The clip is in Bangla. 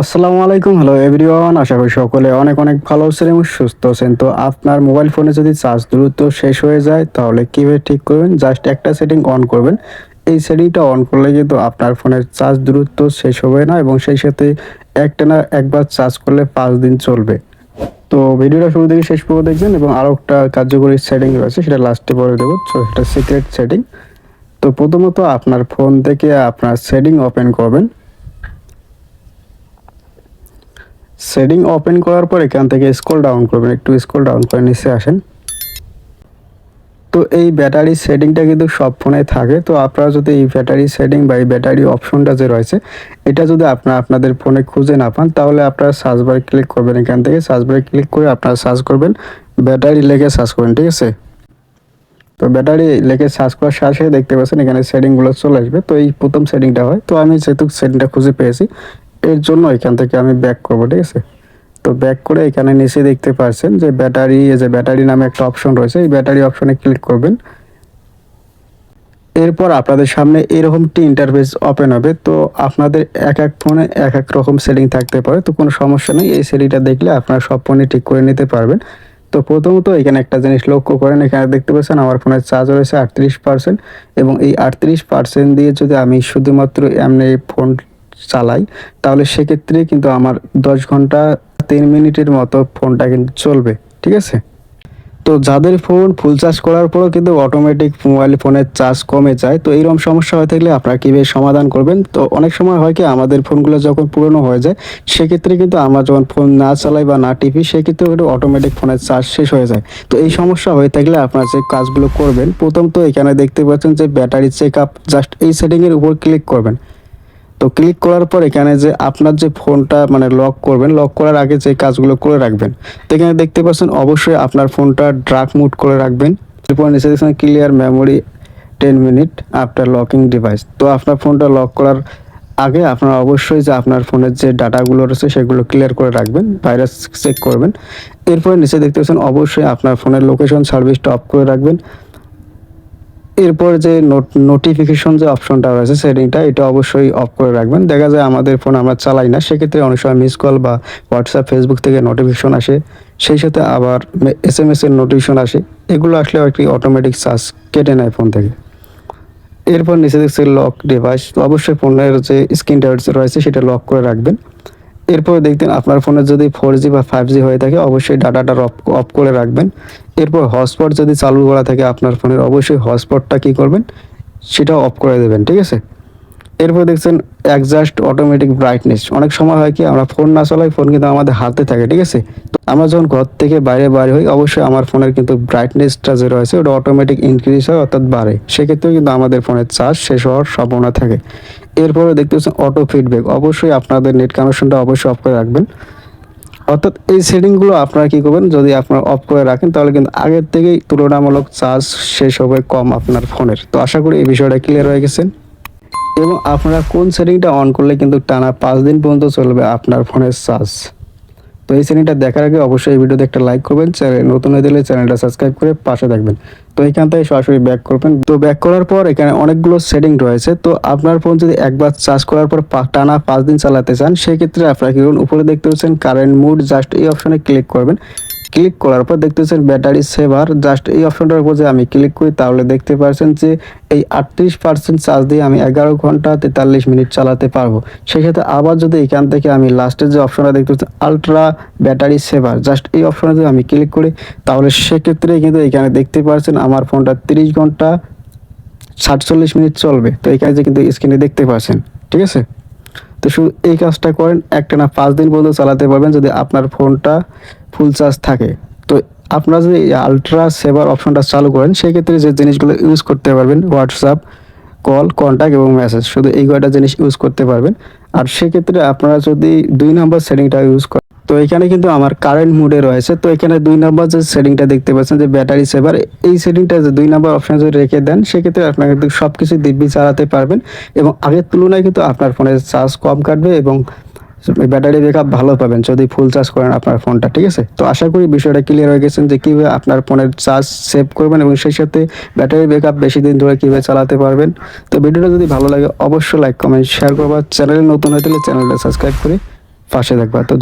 আসসালামু আলাইকুম হ্যালো এভরিওয়ান আশা করি সকলে অনেক অনেক ভালো আছেন এবং সুস্থ আছেন। তো আপনার মোবাইল ফোনে যদি চার্জ দ্রুত শেষ হয়ে যায়, তাহলে কীভাবে ঠিক করবেন? জাস্ট একটা সেটিং অন করবেন। এই সেটিংটা অন করলে কিন্তু আপনার ফোনের চার্জ দ্রুত শেষ হবে না এবং সেই সাথে একটা না একবার চার্জ করলে পাঁচ দিন চলবে। তো ভিডিওটা শুরু থেকে শেষ পর্যন্ত দেখবেন এবং আরও একটা কার্যকরী সেটিং রয়েছে, সেটা লাস্টে পরে দেবো। তো সেটা সিক্রেট সেটিং তো প্রথমত আপনার ফোন থেকে আপনার সেটিং ওপেন করবেন। সেটিং ওপেন করার পর এখান থেকে স্ক্রল ডাউন করবেন, একটু স্ক্রল ডাউন করে নিচে আসেন। তো এই ব্যাটারি সেটিংটা কিন্তু সব ফোনে থাকে। তো আপনারা যদি এই ব্যাটারি সেটিং বা এই ব্যাটারি অপশনটা যে রয়েছে, এটা যদি আপনারা আপনাদের ফোনে খুঁজে না পান, তাহলে আপনারা সার্চ বারে ক্লিক করবেন এখান থেকে। সার্চ বারে ক্লিক করে আপনারা সার্চ করবেন ব্যাটারি লেগে সার্চ করবেন, ঠিক আছে? তো ব্যাটারি লেগে সার্চ করার সাথে দেখতে পাচ্ছেন এখানে সেটিংগুলো চলে আসবে। তো এই প্রথম সেটিংটা হয়। তো আমি যেহেতু সেটিংটা খুঁজে পেয়েছি এর জন্য এখান থেকে আমি ব্যাক করব, ঠিক আছে? তো ব্যাক করে এখানে নিচে দেখতে পাচ্ছেন যে ব্যাটারি এই যে ব্যাটারি নামে একটা অপশন রয়েছে, এই ব্যাটারি অপশনে ক্লিক করবেন। এরপর আপনাদের সামনে এরকম এরকমটি ইন্টারফেস ওপেন হবে। তো আপনাদের এক এক ফোনে এক এক রকম সেটিং থাকতে পারে। তো কোনো সমস্যা নেই, এই সেটিংটা দেখলে আপনারা সব ফোনে ঠিক করে নিতে পারবেন। তো প্রথমত এখানে একটা জিনিস লক্ষ্য করেন, এখানে দেখতে পাচ্ছেন আমার ফোনের চার্জ রয়েছে আটত্রিশ পার্সেন্ট এবং এই আটত্রিশ পার্সেন্ট দিয়ে যদি আমি শুধুমাত্র এমনি ফোন চালাই, তাহলে সেক্ষেত্রে কিন্তু আমার দশ ঘণ্টা তিন মিনিটের মতো ফোনটা কিন্তু চলবে, ঠিক আছে? তো যাদের ফোন ফুল চার্জ করার পরও কিন্তু অটোমেটিক মোবাইল ফোনের চার্জ কমে যায়, তো এইরকম সমস্যা হয়ে থাকলে আপনারা কীভাবে সমাধান করবেন? তো অনেক সময় হয় কি, আমাদের ফোনগুলো যখন পুরনো হয়ে যায়, সেক্ষেত্রে কিন্তু আমরা যখন ফোন না চালাই বা না টিপি সেক্ষেত্রে কিন্তু অটোমেটিক ফোনের চার্জ শেষ হয়ে যায়। তো এই সমস্যা হয়ে থাকলে আপনারা যে কাজগুলো করবেন, প্রথম তো এখানে দেখতে পাচ্ছেন যে ব্যাটারি চেক আপ জাস্ট এই সেটিংয়ের উপর ক্লিক করবেন। তো ক্লিক করার পর এখানে যে আপনার যে ফোনটা মানে লক করবেন লক করার আগে যে কাজগুলো করে রাখবেন, তো এখানে দেখতে পাচ্ছেন অবশ্যই আপনার ফোনটা ড্রাক মুড করে রাখবেন। এরপর নিচে দেখছেন clear memory ten minute after locking device তো আপনার ফোনটা লক করার আগে আপনার অবশ্যই যে আপনার ফোনের যে ডাটাগুলো রয়েছে সেগুলো ক্লিয়ার করে রাখবেন ভাইরাস চেক করবেন। এরপরে নিচে দেখতে পাচ্ছেন অবশ্যই আপনার ফোনের লোকেশন সার্ভিসটা অফ করে রাখবেন। এরপর যে নোটিফিকেশন যে অপশনটা রয়েছে সেটিংটা এটা অবশ্যই অফ করে রাখবেন। দেখা যায় আমাদের ফোন আমরা চালাই না, সেক্ষেত্রে অনেক সময় মিস কল বা হোয়াটসঅ্যাপ ফেসবুক থেকে নোটিফিকেশন আসে। সেই সাথে আবার এস এম এস এর নোটিফিকেশন আসে। এগুলো আসলে একটি অটোমেটিক চার্জ কেটে নেয় ফোন থেকে। এরপর নিচে দেখছে লক ডিভাইস অবশ্যই ফোনের যে স্ক্রিন স্ক্রিনটা রয়েছে, সেটা লক করে রাখবেন। এরপর দেখতেন আপনার ফোনে যদি ফোর জি বা ফাইভ জি হয়ে থাকে, অবশ্যই ডাটাটা অফ অফ করে রাখবেন। এরপর হটস্পট যদি চালু করা থাকে আপনার ফোনের, অবশ্যই হটস্পটটা কী করবেন? সেটা অফ করে দেবেন, ঠিক আছে? এরপর দেখছেন অ্যাডজাস্ট অটোমেটিক ব্রাইটনেস অনেক সময় হয় কি, আমরা ফোন না চলাই ফোন কিন্তু আমাদের হাতে থাকে, ঠিক আছে? তো আমরা যখন ঘর থেকে বাইরে বাইরে হই, অবশ্যই আমার ফোনের কিন্তু ব্রাইটনেসটা যে রয়েছে, ওটা অটোমেটিক ইনক্রিজ হয়, অর্থাৎ বাড়ে। সেক্ষেত্রেও কিন্তু আমাদের ফোনের চার্জ শেষ হওয়ার সম্ভাবনা থাকে। এরপরে দেখতে পাচ্ছেন অটো ফিডব্যাক অবশ্যই আপনাদের নেট কানেকশনটা অবশ্যই অফ করে রাখবেন। অর্থাৎ এই সেটিংগুলো আপনারা কী করবেন, যদি আপনারা অফ করে রাখেন, তাহলে কিন্তু আগের থেকেই তুলনামূলক চার্জ শেষ হবে কম আপনার ফোনের তো আশা করি এই বিষয়টা ক্লিয়ার হয়ে গেছেন এবং আপনারা কোন সেটিংটা অন করলে কিন্তু টানা পাঁচ দিন পর্যন্ত চলবে আপনার ফোনের চার্জ তো এই সেটিংটা দেখার আগে অবশ্যই এই ভিডিওতে একটা লাইক করবেন, চ্যানেল নতুন হয়ে দিলে চ্যানেলটা সাবস্ক্রাইব করে পাশে থাকবেন। তো এখান থেকে সরাসরি ব্যাক করবেন। তো ব্যাক করার পর এখানে অনেকগুলো সেটিং রয়েছে। তো আপনার ফোন যদি একবার চার্জ করার পর টানা পাঁচ দিন চালাতে চান, সেক্ষেত্রে আপনারা কি করুন, উপরে দেখতে পাচ্ছেন কারেন্ট মুড জাস্ট এই অপশনে ক্লিক করবেন। ক্লিক করার পর দেখতেছেন ব্যাটারি সেভার জাস্ট এই অপশনটার উপর যে আমি ক্লিক করি, তাহলে দেখতে পাচ্ছেন যে এই আটত্রিশ পার্সেন্ট চার্জ দিয়ে আমি এগারো ঘণ্টা তেতাল্লিশ মিনিট চালাতে পারব। সেক্ষেত্রে আবার যদি এখান থেকে আমি লাস্টের যে অপশনটা দেখতে পাচ্ছি আলট্রা ব্যাটারি সেভার জাস্ট এই অপশনে যদি আমি ক্লিক করি, তাহলে সেক্ষেত্রে কিন্তু এখানে দেখতে পাচ্ছেন আমার ফোনটা তিরিশ ঘণ্টা সাতচল্লিশ মিনিট চলবে। তো এখানে যে কিন্তু স্ক্রিনে দেখতে পাচ্ছেন ঠিক আছে? তো শুধু এই কাজটা করেন একটা না পাঁচ দিন পর্যন্ত চালাতে পারবেন যদি আপনার ফোনটা ফুল চার্জ থাকে। তো আপনারা যদি আলট্রা সেভার অপশনটা চালু করেন, সেক্ষেত্রে যে জিনিসগুলো ইউজ করতে পারবেন হোয়াটসঅ্যাপ কল কন্ট্যাক্ট এবং মেসেজ শুধু এই কয়টা জিনিস ইউজ করতে পারবেন। আর সেক্ষেত্রে আপনারা যদি দুই নম্বর সেটিংটা ইউজ করেন তো এখানে কিন্তু আমার কারেন্ট মুডে রয়েছে। তো এখানে দুই নম্বর যে সেটিংটা দেখতে পাচ্ছেন যে ব্যাটারি সেভার এই সেটিংটা যে দুই নম্বর অপশন যদি রেখে দেন, সেক্ষেত্রে আপনারা কিন্তু সব কিছু দিব্যি চালাতে পারবেন এবং আগের তুলনায় কিন্তু আপনার ফোনের চার্জ কম কাটবে এবং ব্যাটারি ব্যাকআপ ভালো পাবেন যদি ফুল চার্জ করেন আপনার ফোনটা ঠিক আছে? তো আশা করি বিষয়টা ক্লিয়ার হয়ে গেছেন যে কীভাবে আপনার ফোনের চার্জ সেভ করবেন এবং সেই সাথে ব্যাটারি ব্যাকআপ বেশি দিন ধরে কীভাবে চালাতে পারবেন। তো ভিডিওটা যদি ভালো লাগে, অবশ্যই লাইক কমেন্ট শেয়ার করবার চ্যানেলে নতুন হয়ে চ্যানেলটা সাবস্ক্রাইব করে পাশে থাকবা। তো